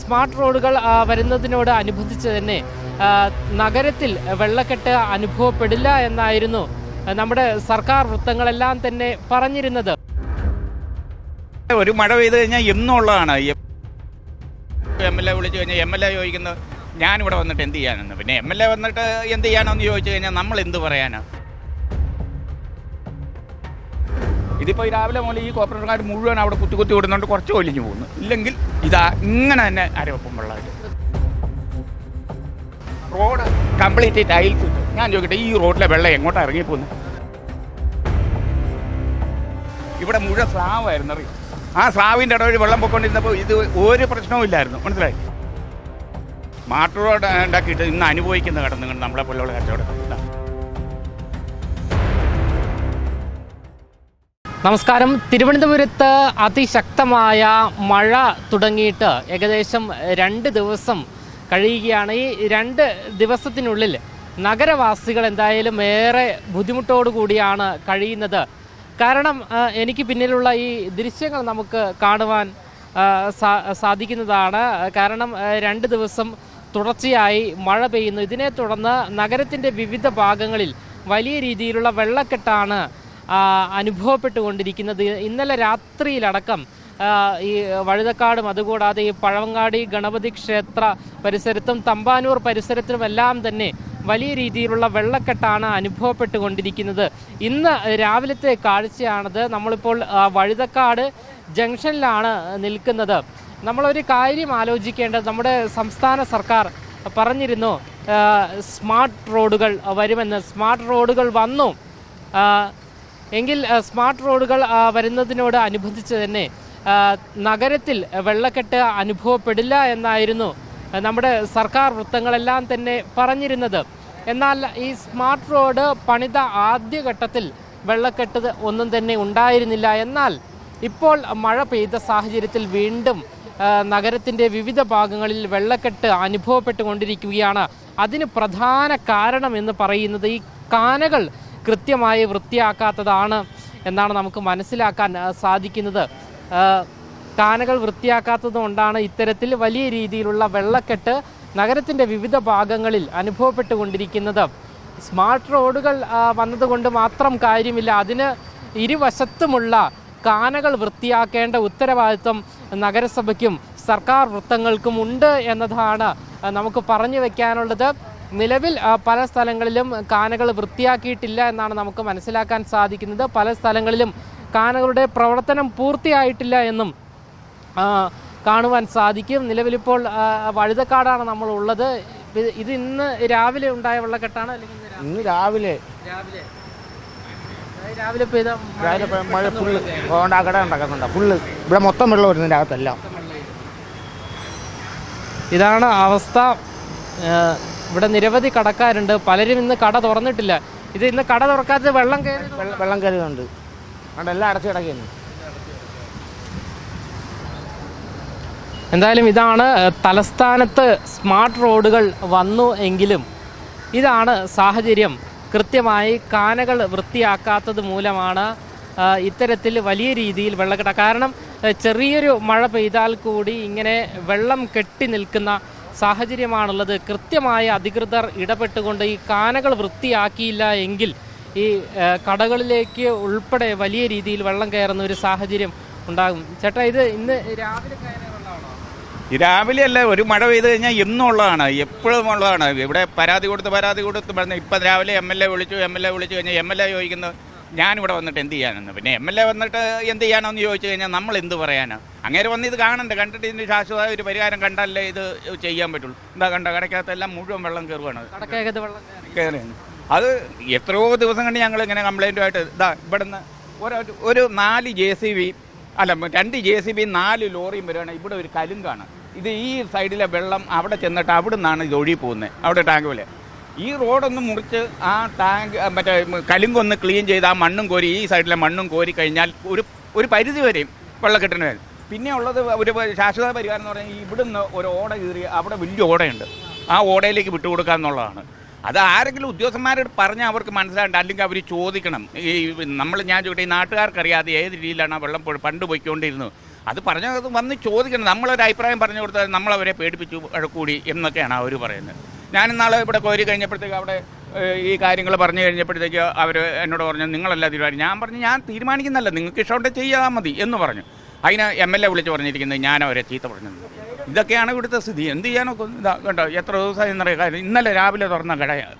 Smart റോഡുകൾ വരുന്നതിനോട് അനുബന്ധിച്ച് തന്നെ നഗരത്തിൽ വെള്ളക്കെട്ട് അനുഭവപ്പെടില്ല എന്നായിരുന്നു നമ്മുടെ സർക്കാർ വൃത്തങ്ങളെല്ലാം തന്നെ പറഞ്ഞിരുന്നത്. ഒരു മഴ പെയ്ത് കഴിഞ്ഞാൽ എന്നുള്ളതാണ്. എം എൽ എ വിളിച്ചു കഴിഞ്ഞാൽ എം എൽ എ ചോദിക്കുന്നത് ഞാനിവിടെ വന്നിട്ട് എന്ത് ചെയ്യാനെന്ന്? പിന്നെ എം എൽ എ വന്നിട്ട് എന്ത് ചെയ്യാനെന്ന് ചോദിച്ചു കഴിഞ്ഞാൽ നമ്മൾ എന്ത് പറയാനാ? ഇതിപ്പോൾ രാവിലെ മുതൽ ഈ കോർപ്പറേഷൻകാർ മുഴുവൻ അവിടെ കുത്തി കുത്തി വിടുന്നുണ്ട് കുറച്ച് ഒലിഞ്ഞു പോകുന്നു. ഇല്ലെങ്കിൽ ഇതാ ഇങ്ങനെ തന്നെ അരവപ്പം വെള്ളമായിട്ട് റോഡ് കംപ്ലീറ്റ് ടൈൽസ് ഞാൻ ചോദിക്കട്ടെ ഈ റോഡിലെ വെള്ളം എങ്ങോട്ടാണ് ഇറങ്ങിപ്പോകുന്നത് ഇവിടെ മുഴുവൻ സ്രാവായിരുന്നു അറിയാം? ആ സ്രാവിന്റെ ഇടവഴി വെള്ളം പൊയ്ക്കൊണ്ടിരുന്നപ്പോൾ ഇത് ഒരു പ്രശ്നവും ഇല്ലായിരുന്നു. മനസ്സിലായി? മാട്ടു റോഡ് ഉണ്ടാക്കിയിട്ട് ഇന്ന് അനുഭവിക്കുന്ന കടന്നു നമ്മളെ പോലുള്ള കച്ചവടം നമസ്കാരം. തിരുവനന്തപുരത്ത് അതിശക്തമായ മഴ തുടങ്ങിയിട്ട് ഏകദേശം രണ്ട് ദിവസം കഴിയുകയാണ്. ഈ രണ്ട് ദിവസത്തിനുള്ളിൽ നഗരവാസികൾ എന്തായാലും ഏറെ ബുദ്ധിമുട്ടോടു കൂടിയാണ് കഴിയുന്നത്. കാരണം എനിക്ക് പിന്നിലുള്ള ഈ ദൃശ്യങ്ങൾ നമുക്ക് കാണുവാൻ സാധിക്കുന്നതാണ്. കാരണം രണ്ട് ദിവസം തുടർച്ചയായി മഴ പെയ്യുന്നു. ഇതിനെ തുടർന്ന് നഗരത്തിന്റെ വിവിധ ഭാഗങ്ങളിൽ വലിയ രീതിയിലുള്ള വെള്ളക്കെട്ടാണ് അനുഭവപ്പെട്ടുകൊണ്ടിരിക്കുന്നത്. ഇന്നലെ രാത്രിയിലടക്കം ഈ വഴുതക്കാടും അതുകൂടാതെ ഈ പഴവങ്ങാടി ഗണപതി ക്ഷേത്ര പരിസരത്തും തമ്പാനൂർ പരിസരത്തുമെല്ലാം തന്നെ വലിയ രീതിയിലുള്ള വെള്ളക്കെട്ടാണ് അനുഭവപ്പെട്ടുകൊണ്ടിരിക്കുന്നത്. ഇന്ന് രാവിലത്തെ കാഴ്ചയാണത്. നമ്മളിപ്പോൾ വഴുതക്കാട് ജംഗ്ഷനിലാണ് നിൽക്കുന്നത്. നമ്മളൊരു കാര്യം ആലോചിക്കേണ്ടത് നമ്മുടെ സംസ്ഥാന സർക്കാർ പറഞ്ഞിരുന്നു സ്മാർട്ട് റോഡുകൾ വരുമെന്ന്. സ്മാർട്ട് റോഡുകൾ വന്നു. എങ്കിൽ സ്മാർട്ട് റോഡുകൾ വരുന്നതിനോട് അനുബന്ധിച്ച് തന്നെ നഗരത്തിൽ വെള്ളക്കെട്ട് അനുഭവപ്പെടില്ല എന്നായിരുന്നു നമ്മുടെ സർക്കാർ വൃത്തങ്ങളെല്ലാം തന്നെ പറഞ്ഞിരുന്നത്. എന്നാൽ ഈ സ്മാർട്ട് റോഡ് പണിത ആദ്യഘട്ടത്തിൽ വെള്ളക്കെട്ട് ഒന്നും തന്നെ ഉണ്ടായിരുന്നില്ല. എന്നാൽ ഇപ്പോൾ മഴ പെയ്ത സാഹചര്യത്തിൽ വീണ്ടും നഗരത്തിന്റെ വിവിധ ഭാഗങ്ങളിൽ വെള്ളക്കെട്ട് അനുഭവപ്പെട്ടുകൊണ്ടിരിക്കുകയാണ്. അതിന് പ്രധാന കാരണം എന്ന് പറയുന്നത് ഈ കാനകൾ കൃത്യമായി വൃത്തിയാക്കാത്തതാണ് എന്നാണ് നമുക്ക് മനസ്സിലാക്കാൻ സാധിക്കുന്നത്. കാനകൾ വൃത്തിയാക്കാത്തത് കൊണ്ടാണ് ഇത്തരത്തിൽ വലിയ രീതിയിലുള്ള വെള്ളക്കെട്ട് നഗരത്തിന്റെ വിവിധ ഭാഗങ്ങളിൽ അനുഭവപ്പെട്ടുകൊണ്ടിരിക്കുന്നത്. സ്മാർട്ട് റോഡുകൾ വന്നതുകൊണ്ട് മാത്രം കാര്യമില്ല. അതിന് ഇരുവശത്തുമുള്ള കാനകൾ വൃത്തിയാക്കേണ്ട ഉത്തരവാദിത്വം നഗരസഭയ്ക്കും സർക്കാർ വൃത്തങ്ങൾക്കും ഉണ്ട് എന്നതാണ് നമുക്ക് പറഞ്ഞു വെക്കാനുള്ളത്. നിലവിൽ പല സ്ഥലങ്ങളിലും കാനകൾ വൃത്തിയാക്കിയിട്ടില്ല എന്നാണ് നമുക്ക് മനസ്സിലാക്കാൻ സാധിക്കുന്നത്. പല സ്ഥലങ്ങളിലും കാനകളുടെ പ്രവർത്തനം പൂർത്തിയായിട്ടില്ല എന്നും കാണുവാൻ സാധിക്കും. നിലവിലിപ്പോൾ വഴുതക്കാടാണ് നമ്മൾ ഉള്ളത് ഇത് ഇന്ന് രാവിലെ ഉണ്ടായ വെള്ളക്കെട്ടാണ് അല്ലെങ്കിൽ ഇന്ന് രാവിലെ? രാവിലെ. രാവിലെ. പെയ്ത രാവിലെ പ- മഴ ഫുള്ള് ഉണ്ടാക്കട ഉണ്ടാക്കുന്നുണ്ട് ഫുള്ള് ഇവിടെ മൊത്തം വെള്ളം വരുന്നതിന്റെ അകത്തെല്ലാം ഇതാണ് അവസ്ഥ. ഇവിടെ നിരവധി കടക്കാരുണ്ട്. പലരും ഇന്ന് കട തുറന്നിട്ടില്ല. ഇത് ഇന്ന് കട തുറക്കാത്തത് വെള്ളം കയറി വെള്ളം കയറിയുണ്ട് അവിടെ എല്ലാം അടച്ചു കിടക്കുന്നു. എന്തായാലും ഇതാണ് തലസ്ഥാനത്ത് സ്മാർട്ട് റോഡുകൾ വന്നു എങ്കിലും ഇതാണ് സാഹചര്യം. കൃത്യമായി കാനകൾ വൃത്തിയാക്കാത്തത് മൂലമാണ് ഇത്തരത്തിൽ വലിയ രീതിയിൽ വെള്ളക്കെട്ട. കാരണം ചെറിയൊരു മഴ പെയ്താൽ കൂടി ഇങ്ങനെ വെള്ളം കെട്ടി നിൽക്കുന്ന സാഹചര്യമാണുള്ളത്. കൃത്യമായ അധികൃതർ ഇടപെട്ടുകൊണ്ട് ഈ കാനകൾ വൃത്തിയാക്കിയില്ല എങ്കിൽ ഈ കടകളിലേക്ക് ഉൾപ്പെടെ വലിയ രീതിയിൽ വെള്ളം കയറുന്ന ഒരു സാഹചര്യം ഉണ്ടാകും. ചേട്ടാ ഇത് ഇന്ന് രാവിലെ രാവിലെ അല്ല ഒരു മഴ പെയ്ത് കഴിഞ്ഞാൽ എന്നുള്ളതാണ് എപ്പോഴും ഉള്ളതാണ്. ഇവിടെ പരാതി കൊടുത്ത് പരാതി കൊടുത്ത് പറഞ്ഞ് ഇപ്പം രാവിലെ എം എൽ എ വിളിച്ചു എം എൽ എ വിളിച്ചു കഴിഞ്ഞാൽ എം എൽ എ ചോദിക്കുന്നത് ഞാനിവിടെ വന്നിട്ട് എന്ത് ചെയ്യാനെന്ന് പിന്നെ എം എൽ എ വന്നിട്ട് എന്ത് ചെയ്യാനെന്ന് ചോദിച്ചു കഴിഞ്ഞാൽ നമ്മൾ എന്ത് പറയാനാ? അങ്ങനെ വന്ന് ഇത് കാണണ്ട? കണ്ടിട്ട് ഇതിന് ശാശ്വതമായ ഒരു പരിഹാരം കണ്ടല്ലേ ഇത് ചെയ്യാൻ പറ്റുള്ളൂ. എന്താ കണ്ട? കടക്കകത്തെല്ലാം മുഴുവൻ വെള്ളം കയറുകയാണ് കയറി. അത് എത്രയോ ദിവസം കണ്ട് ഞങ്ങൾ ഇങ്ങനെ കംപ്ലൈന്റുമായിട്ട് ഇതാ ഇവിടുന്ന് ഒരു ഒരു നാല് ജെ സി ബി അല്ല രണ്ട് ജെ സി ബി നാല് ലോറിയും വരികയാണ്. ഇവിടെ ഒരു കലുങ്കാണ്. ഇത് ഈ സൈഡിലെ വെള്ളം അവിടെ ചെന്നിട്ട് അവിടെ നിന്നാണ് ഇത് ഒഴുകി പോകുന്നത്. അവിടെ ടാങ്ക് പോലെ. ഈ റോഡൊന്ന് മുറിച്ച് ആ ടാങ്ക് മറ്റേ കലുങ്കൊന്ന് ക്ലീൻ ചെയ്ത് ആ മണ്ണും കോരി ഈ സൈഡിലെ മണ്ണും കോരി കഴിഞ്ഞാൽ ഒരു ഒരു പരിധി വരെയും വെള്ളക്കെട്ടിന് വരും പിന്നെ ഉള്ളത് ഒരു ശാശ്വത പരിഹാരം എന്ന് പറഞ്ഞാൽ ഇവിടുന്ന് ഒരു ഓട കീറി അവിടെ വലിയ ഓടയുണ്ട്. ആ ഓടയിലേക്ക് വിട്ടുകൊടുക്കുക എന്നുള്ളതാണ്. അത് ആരെങ്കിലും ഉദ്യോഗസ്ഥന്മാരോട് പറഞ്ഞാൽ അവർക്ക് മനസ്സിലാകണ്ട അല്ലെങ്കിൽ അവർ ചോദിക്കണം. ഈ നമ്മൾ ഞാൻ ചോദിക്കട്ടെ ഈ നാട്ടുകാർക്കറിയാതെ ഏത് രീതിയിലാണ് ആ വെള്ളം പണ്ട് പോയിക്കൊണ്ടിരുന്നത്. അത് പറഞ്ഞത് വന്ന് ചോദിക്കണം. നമ്മളൊരു അഭിപ്രായം പറഞ്ഞു കൊടുത്താൽ നമ്മളവരെ പേടിപ്പിച്ചു കൂടി എന്നൊക്കെയാണ് അവർ പറയുന്നത്. ഞാൻ ഇന്നാളെ ഇവിടെ കോരി കഴിഞ്ഞപ്പോഴത്തേക്ക് അവിടെ ഈ കാര്യങ്ങൾ പറഞ്ഞു കഴിഞ്ഞപ്പോഴത്തേക്ക് അവർ എന്നോട് പറഞ്ഞു നിങ്ങളല്ല തീരുമാനം ഞാൻ പറഞ്ഞു ഞാൻ തീരുമാനിക്കുന്നല്ല നിങ്ങൾക്ക് ഇഷ്ടമുണ്ടെങ്കിൽ ചെയ്യാൻ മതി എന്ന് പറഞ്ഞു. അതിന് എം എൽ എ വിളിച്ച് പറഞ്ഞിരിക്കുന്നത് ഞാൻ അവരെ ചീത്ത പറഞ്ഞു. ഇതൊക്കെയാണ് ഇവിടുത്തെ സ്ഥിതി. എന്ത് ചെയ്യാനൊക്കെ ഇതാ കണ്ടോ എത്ര ദിവസമായി എന്നറിയാം കാര്യം ഇന്നലെ രാവിലെ തുറന്ന കടയാണ്.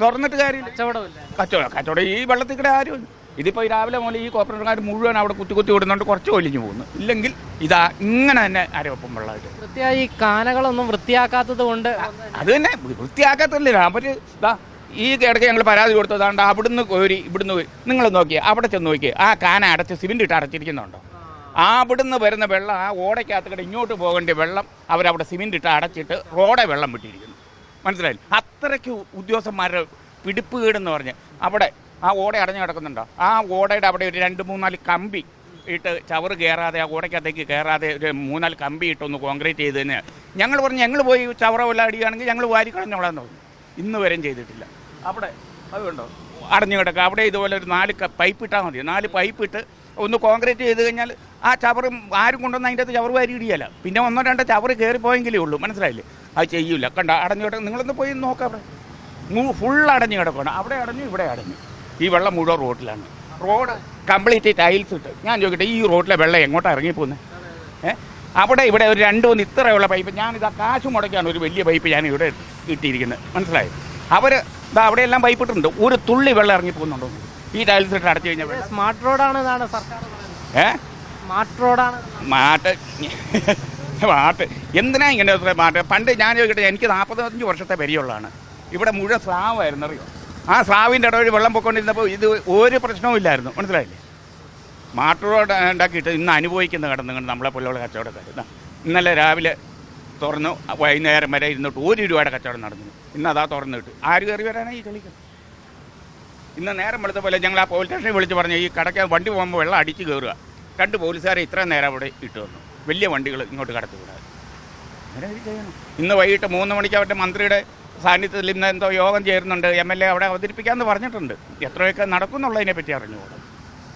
തുറന്നിട്ട് കാര്യമില്ല. കച്ചവടമില്ല. കച്ചവടം കച്ചവടം ഈ വെള്ളത്തിൽ കൂടെ ആരും ഇതിപ്പോൾ ഈ രാവിലെ മുതൽ ഈ കോപ്പറേറ്റർമാർ മുഴുവൻ അവിടെ കുത്തി കുത്തി വിടുന്നുണ്ട് കുറച്ച് ഒലിഞ്ഞു പോകുന്നു. ഇല്ലെങ്കിൽ ഇതാ ഇങ്ങനെ തന്നെ അരവപ്പം വെള്ളമായിട്ട് വൃത്തിയായി ഈ കാനകളൊന്നും വൃത്തിയാക്കാത്തത് കൊണ്ട് അത് തന്നെ വൃത്തിയാക്കാത്തല്ലേ അവർ ഇതാ ഈ ഇടയ്ക്ക് ഞങ്ങൾ പരാതി കൊടുത്തതാണ്ട് അവിടുന്ന് കോരി ഇവിടുന്ന് നിങ്ങൾ നോക്കിയേ അവിടെ ചെന്ന് നോക്കി ആ കാന അടച്ച് സിമെന്റ് ഇട്ട് അടച്ചിരിക്കുന്നുണ്ടോ? ആ. അവിടുന്ന് വരുന്ന വെള്ളം ആ ഓടയ്ക്കകത്ത് കൂടെ ഇങ്ങോട്ട് പോകേണ്ട വെള്ളം അവരവിടെ സിമെന്റ് ഇട്ട് അടച്ചിട്ട് റോഡെ വെള്ളം വിട്ടിരിക്കുന്നു. മനസ്സിലായില്ല? അത്രയ്ക്ക് ഉദ്യോഗസ്ഥന്മാരുടെ പിടിപ്പ് കേടെന്ന് പറഞ്ഞ് അവിടെ ആ ഓട അടഞ്ഞു കിടക്കുന്നുണ്ടോ? ആ ഓടയുടെ അവിടെ ഒരു രണ്ട് മൂന്നാൽ കമ്പി ഇട്ട് ചവറ് കയറാതെ ആ ഓടയ്ക്കകത്തേക്ക് കയറാതെ ഒരു മൂന്നാൽ കമ്പി ഇട്ടൊന്ന് കോൺക്രീറ്റ് ചെയ്ത് തന്നെ ഞങ്ങൾ പറഞ്ഞു ഞങ്ങൾ പോയി ചവറ വല്ല അടിയാണെങ്കിൽ ഞങ്ങൾ വാരി കളഞ്ഞോളാന്ന് പറഞ്ഞു. ഇന്ന് വരെയും ചെയ്തിട്ടില്ല. അവിടെ അതുകൊണ്ടോ അടഞ്ഞു കിടക്കുക. അവിടെ ഇതുപോലെ ഒരു നാല് പൈപ്പ് ഇട്ടാൽ മതി. നാല് പൈപ്പ് ഇട്ട് ഒന്ന് കോൺക്രീറ്റ് ചെയ്ത് കഴിഞ്ഞാൽ ആ ചവറും ആരും കൊണ്ടുവന്ന് അതിന്റെ അകത്ത് ചവറ് വാരി ഇടിയല്ല. പിന്നെ ഒന്നോ രണ്ടോ ചവറ് കയറിപ്പോയെങ്കിലേ ഉള്ളൂ. മനസ്സിലായില്ലേ? അത് ചെയ്യൂല. കണ്ട? അടഞ്ഞു കിടക്കുക നിങ്ങളൊന്ന് പോയി നോക്കാം അവിടെ. ഫുൾ അടഞ്ഞു കിടക്കണം അവിടെ അടഞ്ഞു ഇവിടെ അടഞ്ഞു. ഈ വെള്ളം മുഴുവൻ റോഡിലാണ്. റോഡ്? കംപ്ലീറ്റ് ടൈൽസ് ഇട്ട്. ഞാൻ ചോദിക്കട്ടെ ഈ റോഡിലെ വെള്ളം എങ്ങോട്ടാണ് ഇറങ്ങിപ്പോകുന്നത് ഏഹ് അവിടെ ഇവിടെ ഒരു രണ്ട് മൂന്ന് ഇത്രയുള്ള പൈപ്പ് ഞാനിതാ കാശ് മുടക്കാണ് ഒരു വലിയ പൈപ്പ് ഞാൻ ഇവിടെ ഇട്ടിരിക്കുന്നത്. മനസ്സിലായി? അവർ ഇതാ അവിടെയെല്ലാം പൈപ്പ് ഇട്ടിട്ടുണ്ട്. ഒരു തുള്ളി വെള്ളം ഇറങ്ങി പോകുന്നുണ്ടോ ഈ ടൈൽസ് ഇട്ട് അടച്ചു കഴിഞ്ഞാൽ സ്മാർട്ട് റോഡാണ് സർക്കാർ സ്മാർട്ട് റോഡാണ്. മാട്ട്. മാട്ട്. എന്തിനാ ഇങ്ങനെ മാട്ട്? പണ്ട് ഞാൻ ചോദിക്കട്ടെ എനിക്ക് നാൽപ്പത്തഞ്ച് വർഷത്തെ പരിചയമുള്ളതാണ് ഇവിടെ മുഴുവൻ സ്രാവായിരുന്നു അറിയോ? ആ സ്രാവിന്റെ ഇടവഴി വെള്ളം പൊയ്ക്കൊണ്ടിരുന്നപ്പോൾ ഇത് ഒരു പ്രശ്നവും ഇല്ലായിരുന്നു. മനസ്സിലായില്ലേ? മാട്ടുറോഡ് ഉണ്ടാക്കിയിട്ട് ഇന്ന് അനുഭവിക്കുന്ന കടന്നു നമ്മളെ പോലെയുള്ള കച്ചവടക്കാർ ഇന്നലെ രാവിലെ തുറന്നു വൈകുന്നേരം വരെ ഇരുന്നിട്ട് ഒരു രൂപയുടെ കച്ചവടം നടന്നു ഇന്ന് അതാ തുറന്നിട്ട് ആര് കയറി വരാനാണ് ഈ ചെളിക്ക് ഇന്ന് നേരം വെളുത്ത പോലെ ഞങ്ങൾ ആ പോലീസ് സ്റ്റേഷനിൽ വിളിച്ച് പറഞ്ഞു ഈ കടയ്ക്ക് വണ്ടി പോകുമ്പോൾ വെള്ളം അടിച്ച് കയറുക രണ്ട് പോലീസുകാരെ ഇത്രയും നേരം അവിടെ ഇട്ട് വന്നു. വലിയ വണ്ടികൾ ഇങ്ങോട്ട് കടത്തി വിടാതെ ഇന്ന് വൈകിട്ട് മൂന്ന് മണിക്ക് അവരുടെ മന്ത്രിയുടെ സാന്നിധ്യത്തിൽ ഇന്ന് എന്തോ യോഗം ചേരുന്നുണ്ട്. എം എൽ എ അവിടെ അവതരിപ്പിക്കാമെന്ന് പറഞ്ഞിട്ടുണ്ട്. എത്രയൊക്കെ നടക്കുന്നുള്ളതിനെ പറ്റി അറിഞ്ഞുകൊള്ളു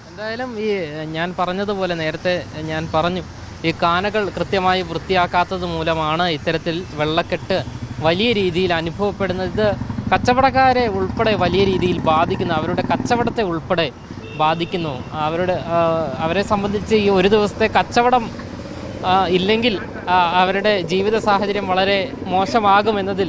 എന്തായാലും ഈ ഞാൻ പറഞ്ഞതുപോലെ നേരത്തെ ഞാൻ പറഞ്ഞു ഈ കാനകൾ കൃത്യമായി വൃത്തിയാക്കാത്തത് മൂലമാണ് ഇത്തരത്തിൽ വെള്ളക്കെട്ട് വലിയ രീതിയിൽ അനുഭവപ്പെടുന്നത്. ഇത് കച്ചവടക്കാരെ ഉൾപ്പെടെ വലിയ രീതിയിൽ ബാധിക്കുന്നു. അവരുടെ കച്ചവടത്തെ ഉൾപ്പെടെ ബാധിക്കുന്നു. അവരുടെ അവരെ സംബന്ധിച്ച് ഈ ഒരു ദിവസത്തെ കച്ചവടം ഇല്ലെങ്കിൽ അവരുടെ ജീവിത സാഹചര്യം വളരെ മോശമാകുമെന്നതിൽ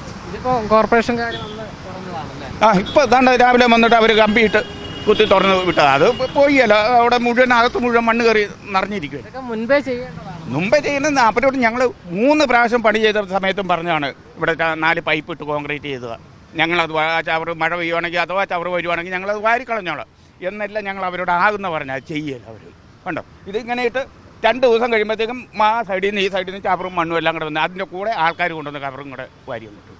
തുറന്നതാണല്ലേ? ആ ഇപ്പൊ ഇതാണ്ട് രാവിലെ വന്നിട്ട് അവർ കമ്പിയിട്ട് കുത്തി തുറന്ന് വിട്ടത്. അത് പോയില്ല അവിടെ മുഴുവൻ അകത്ത് മുഴുവൻ മണ്ണ് കയറി നിറഞ്ഞിരിക്കും മുൻപേ മുമ്പേ ചെയ്യുന്ന അപ്പനോട് ഞങ്ങൾ മൂന്ന് പ്രാവശ്യം പണി ചെയ്ത സമയത്തും പറഞ്ഞാണ് ഇവിടെ നാല് പൈപ്പ് ഇട്ട് കോൺക്രീറ്റ് ചെയ്തത്. ഞങ്ങൾ അത് ചവർ മഴ പെയ്യുവാണെങ്കിൽ അഥവാ ചവർ വരുവാണെങ്കിൽ ഞങ്ങളത് വാരിക്കളഞ്ഞോളാം. എന്നെല്ലാം ഞങ്ങൾ അവരോട് ആകുന്ന പറഞ്ഞാൽ ചെയ്യല്ല അവർ കണ്ടോ? ഇതിങ്ങനെ ഇട്ട് രണ്ട് ദിവസം കഴിയുമ്പോഴത്തേക്കും ആ സൈഡിൽ നിന്ന് ഈ സൈഡിൽ നിന്ന് ചവറും മണ്ണും എല്ലാം കൂടെ വന്ന് അതിന്റെ കൂടെ ആൾക്കാർ കൊണ്ടുവന്ന് കവറും കൂടെ വാരി വന്നിട്ടു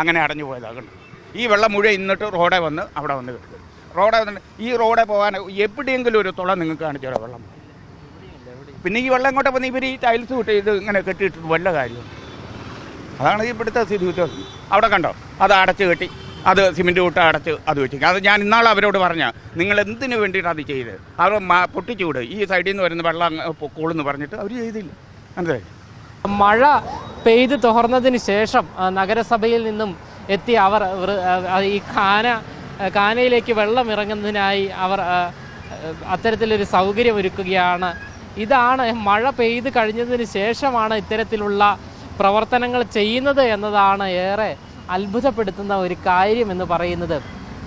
അങ്ങനെ അടഞ്ഞു പോയതാണ് ഈ വെള്ളം മുഴുവൻ ഇന്നിട്ട് റോഡെ വന്ന് അവിടെ വന്ന് കിടക്കും. റോഡെ വന്നിട്ട് ഈ റോഡെ പോകാൻ എവിടെയെങ്കിലും ഒരു തുള നിങ്ങൾക്ക് കാണിച്ചോ വെള്ളം. പിന്നെ ഈ വെള്ളം ഇങ്ങോട്ട് വന്ന് ഇവർ ഈ ടൈൽസ് വിട്ട് ഇത് ഇങ്ങനെ കെട്ടിയിട്ടിട്ട് വല്ല കാര്യമുണ്ട് അതാണ് ഇവിടുത്തെ സ്ഥിതി അവിടെ കണ്ടോ? അത് അടച്ച് കെട്ടി അത് സിമെന്റ് കൂട്ട അടച്ച് അത് വെച്ചിരിക്കും അത് ഞാൻ ഇന്നാൾ അവരോട് പറഞ്ഞ നിങ്ങൾ എന്തിനു വേണ്ടിയിട്ട് അത് ചെയ്ത് അവർ പൊട്ടിച്ചു വിട്. ഈ സൈഡിൽ നിന്ന് വരുന്ന വെള്ളം കൂളെന്ന് പറഞ്ഞിട്ട് അവർ ചെയ്തില്ല. മനസ്സിലായി മഴ പെയ്ത് തുറന്നതിന് ശേഷം നഗരസഭയിൽ നിന്നും എത്തി അവർ ഈ കാന കാനയിലേക്ക് വെള്ളം ഇറങ്ങുന്നതിനായി അവർ അത്തരത്തിലൊരു സൗകര്യം ഒരുക്കുകയാണ്. ഇതാണ് മഴ പെയ്ത് കഴിഞ്ഞതിന് ശേഷമാണ് ഇത്തരത്തിലുള്ള പ്രവർത്തനങ്ങൾ ചെയ്യുന്നത് എന്നതാണ് ഏറെ അത്ഭുതപ്പെടുത്തുന്ന ഒരു കാര്യം എന്ന് പറയുന്നത്.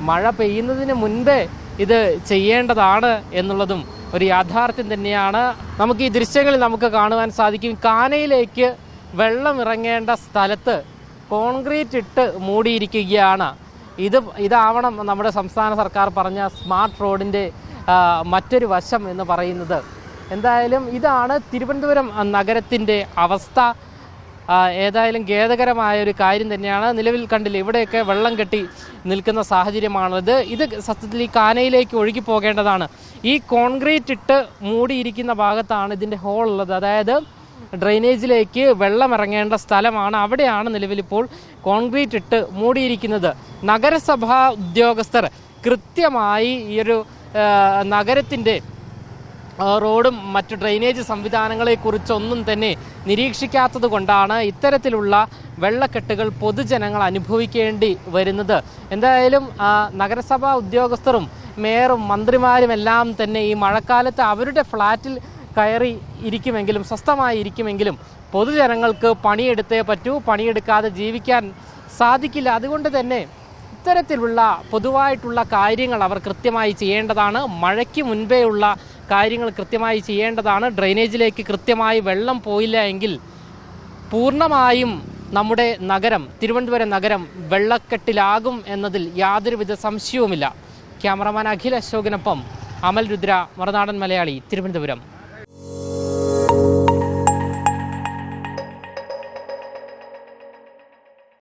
മഴ പെയ്യുന്നതിന് മുൻപേ ഇത് ചെയ്യേണ്ടതാണ് എന്നുള്ളതും ഒരു യാഥാർത്ഥ്യം തന്നെയാണ്. നമുക്ക് ഈ ദൃശ്യങ്ങളിൽ നമുക്ക് കാണുവാൻ സാധിക്കും. കാനയിലേക്ക് വെള്ളം ഇറങ്ങേണ്ട സ്ഥലത്ത് കോൺക്രീറ്റ് ഇട്ട് മൂടിയിരിക്കുകയാണ്. ഇത് ഇതാവണം നമ്മുടെ സംസ്ഥാന സർക്കാർ പറഞ്ഞ സ്മാർട്ട് റോഡിന്റെ മറ്റൊരു വശം എന്ന് പറയുന്നത്. എന്തായാലും ഇതാണ് തിരുവനന്തപുരം നഗരത്തിന്റെ അവസ്ഥ. ഏതായാലും ഖേദകരമായ ഒരു കാര്യം തന്നെയാണ്. നിലവിൽ കണ്ടില്ല ഇവിടെയൊക്കെ വെള്ളം കെട്ടി നിൽക്കുന്ന സാഹചര്യമാണിത് ഇത് സത്യത്തിൽ ഈ കാനയിലേക്ക് ഒഴുകി പോകേണ്ടതാണ്. ഈ കോൺക്രീറ്റ് ഇട്ട് മൂടിയിരിക്കുന്ന ഭാഗത്താണ് ഇതിന്റെ ഹോൾ ഉള്ളത് അതായത് ഡ്രെയിനേജിലേക്ക് വെള്ളം ഇറങ്ങേണ്ട സ്ഥലമാണ് അവിടെയാണ് നിലവിലിപ്പോൾ കോൺക്രീറ്റ് ഇട്ട് മൂടിയിരിക്കുന്നത്. നഗരസഭാ ഉദ്യോഗസ്ഥർ കൃത്യമായി ഈ ഒരു നഗരത്തിന്റെ റോഡും മറ്റു ഡ്രെയിനേജ് സംവിധാനങ്ങളെക്കുറിച്ചൊന്നും തന്നെ നിരീക്ഷിക്കാത്തത് കൊണ്ടാണ് ഇത്തരത്തിലുള്ള വെള്ളക്കെട്ടുകൾ പൊതുജനങ്ങൾ അനുഭവിക്കേണ്ടി വരുന്നത്. എന്തായാലും നഗരസഭാ ഉദ്യോഗസ്ഥരും മേയറും മന്ത്രിമാരും എല്ലാം തന്നെ ഈ മഴക്കാലത്ത് അവരുടെ ഫ്ലാറ്റിൽ കയറി ഇരിക്കുമെങ്കിലും സ്വസ്ഥമായി ഇരിക്കുമെങ്കിലും പൊതുജനങ്ങൾക്ക് പണിയെടുത്തേ പറ്റൂ. പണിയെടുക്കാതെ ജീവിക്കാൻ സാധിക്കില്ല. അതുകൊണ്ട് തന്നെ ഇത്തരത്തിലുള്ള പൊതുവായിട്ടുള്ള കാര്യങ്ങൾ അവർ കൃത്യമായി ചെയ്യേണ്ടതാണ്. മഴയ്ക്ക് മുൻപേ ഉള്ള കാര്യങ്ങൾ കൃത്യമായി ചെയ്യേണ്ടതാണ്. ഡ്രെയിനേജിലേക്ക് കൃത്യമായി വെള്ളം പോയില്ല എങ്കിൽ പൂർണമായും നമ്മുടെ നഗരം തിരുവനന്തപുരം നഗരം വെള്ളക്കെട്ടിലാകും എന്നതിൽ യാതൊരുവിധ സംശയവുമില്ല. ക്യാമറമാൻ അഖിൽ അശോകിനൊപ്പം അമൽ രുദ്ര മറുനാടൻ മലയാളി തിരുവനന്തപുരം.